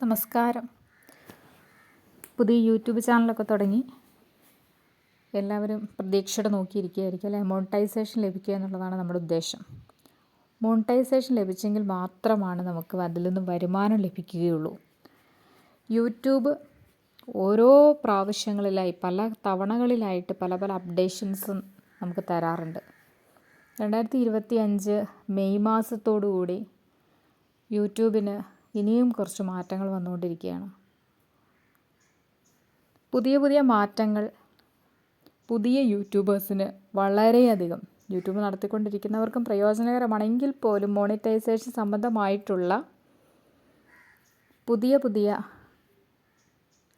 നമസ്കാരം. പുതിയ യൂട്യൂബ് ചാനലൊക്കെ തുടങ്ങി എല്ലാവരും പ്രതീക്ഷയോടെ നോക്കിയിരിക്കുകയായിരിക്കും അല്ലെ? മോണിറ്റൈസേഷൻ ലഭിക്കുക എന്നുള്ളതാണ് നമ്മുടെ ഉദ്ദേശം. മോണിറ്റൈസേഷൻ ലഭിച്ചെങ്കിൽ മാത്രമാണ് നമുക്ക് അതിൽ നിന്നും വരുമാനം ലഭിക്കുകയുള്ളൂ. യൂട്യൂബ് ഓരോ പ്രാവശ്യങ്ങളിലായി പല തവണകളിലായിട്ട് പല പല അപ്ഡേഷൻസും നമുക്ക് തരാറുണ്ട്. രണ്ടായിരത്തി ഇരുപത്തി അഞ്ച് മെയ് മാസത്തോടു കൂടി യൂട്യൂബിന് ഇനിയും കുറച്ച് മാറ്റങ്ങൾ വന്നുകൊണ്ടിരിക്കുകയാണ്. പുതിയ പുതിയ മാറ്റങ്ങൾ പുതിയ യൂട്യൂബേഴ്സിന് വളരെയധികം യൂട്യൂബ് നടത്തിക്കൊണ്ടിരിക്കുന്നവർക്കും പ്രയോജനകരമാണെങ്കിൽ പോലും മോണിറ്റൈസേഷൻ സംബന്ധമായിട്ടുള്ള പുതിയ പുതിയ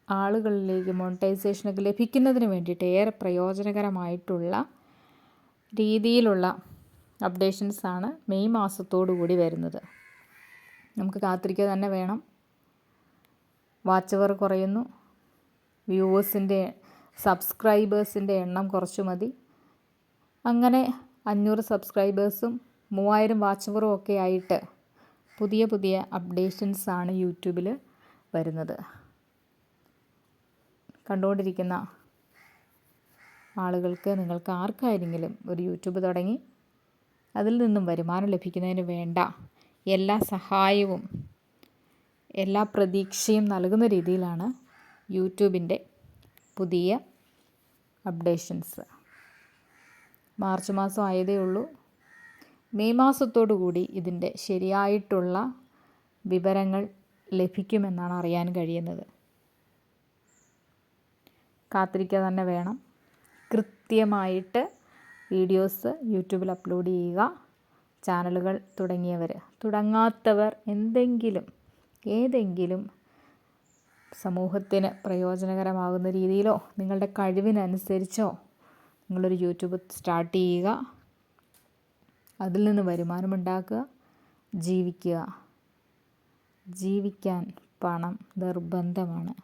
ആളുകളിലേക്ക് മോണിറ്റൈസേഷനൊക്കെ ലഭിക്കുന്നതിന് വേണ്ടിയിട്ട് ഏറെ പ്രയോജനകരമായിട്ടുള്ള രീതിയിലുള്ള അപ്ഡേഷൻസാണ് മെയ് മാസത്തോടു കൂടി വരുന്നത്. നമുക്ക് കാത്തിരിക്കുക തന്നെ വേണം. വാച്ച് അവർ കുറയുന്നു. വ്യൂവേഴ്സിന്റെ സബ്സ്ക്രൈബേഴ്സിന്റെ എണ്ണം കുറച്ചു മതി. അങ്ങനെ അഞ്ഞൂറ് സബ്സ്ക്രൈബേഴ്സും മൂവായിരം വാച്ച് അവറും ഒക്കെ ആയിട്ട് പുതിയ പുതിയ അപ്ഡേഷൻസ് ആണ് യൂട്യൂബിൽ വരുന്നത്. കണ്ടുകൊണ്ടിരിക്കുന്ന ആളുകൾക്ക് നിങ്ങൾക്ക് ആർക്കായിരുന്നെങ്കിലും ഒരു യൂട്യൂബ് തുടങ്ങി അതിൽ നിന്നും വരുമാനം ലഭിക്കുന്നതിന് വേണ്ട എല്ലാ സഹായവും എല്ലാ പ്രതീക്ഷയും നൽകുന്ന രീതിയിലാണ് യൂട്യൂബിന്റെ പുതിയ അപ്ഡേഷൻസ്. മാർച്ച് മാസം ആയതേ ഉള്ളൂ. മെയ് മാസത്തോടു കൂടി ഇതിന്റെ ശരിയായിട്ടുള്ള വിവരങ്ങൾ ലഭിക്കുമെന്നാണ് അറിയാൻ കഴിയുന്നത്. കാത്തിരിക്കുക തന്നെ വേണം. കൃത്യമായിട്ട് വീഡിയോസ് യൂട്യൂബിൽ അപ്ലോഡ് ചെയ്യുക. ചാനലുകൾ തുടങ്ങിയവർ തുടങ്ങാത്തവർ എന്തെങ്കിലും ഏതെങ്കിലും സമൂഹത്തിന് പ്രയോജനകരമാകുന്ന രീതിയിലോ നിങ്ങളുടെ കഴിവിനനുസരിച്ചോ നിങ്ങളൊരു യൂട്യൂബ് സ്റ്റാർട്ട് ചെയ്യുക. അതിൽ നിന്ന് വരുമാനമുണ്ടാക്കുക ജീവിക്കുക. ജീവിക്കാൻ പണം നിർബന്ധമാണ്.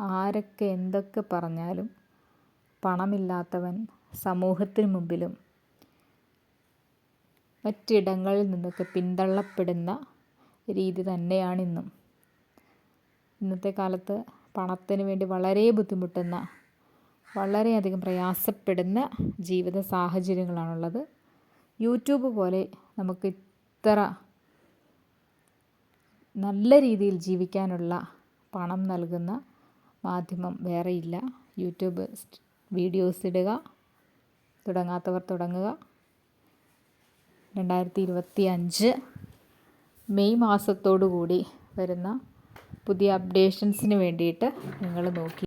ആരൊക്കെ എന്തൊക്കെ പറഞ്ഞാലും പണമില്ലാത്തവൻ സമൂഹത്തിന് മുമ്പിലും മറ്റിടങ്ങളിൽ നിന്നൊക്കെ പിന്തള്ളപ്പെടുന്ന രീതി തന്നെയാണ് ഇന്നും ഇന്നത്തെ കാലത്ത് പണത്തിന് വേണ്ടി വളരെ ബുദ്ധിമുട്ടുന്ന വളരെയധികം പ്രയാസപ്പെടുന്ന ജീവിത സാഹചര്യങ്ങളാണുള്ളത്. യൂട്യൂബ് പോലെ നമുക്ക് ഇത്ര നല്ല രീതിയിൽ ജീവിക്കാനുള്ള പണം നൽകുന്ന മാധ്യമം വേറെയില്ല. യൂട്യൂബ് വീഡിയോസ് ഇടുക തുടങ്ങാത്തവർ തുടങ്ങുക. രണ്ടായിരത്തി ഇരുപത്തി അഞ്ച് മെയ് മാസത്തോടു കൂടി വരുന്ന പുതിയ അപ്ഡേഷൻസിന് വേണ്ടിയിട്ട് നിങ്ങൾ നോക്കി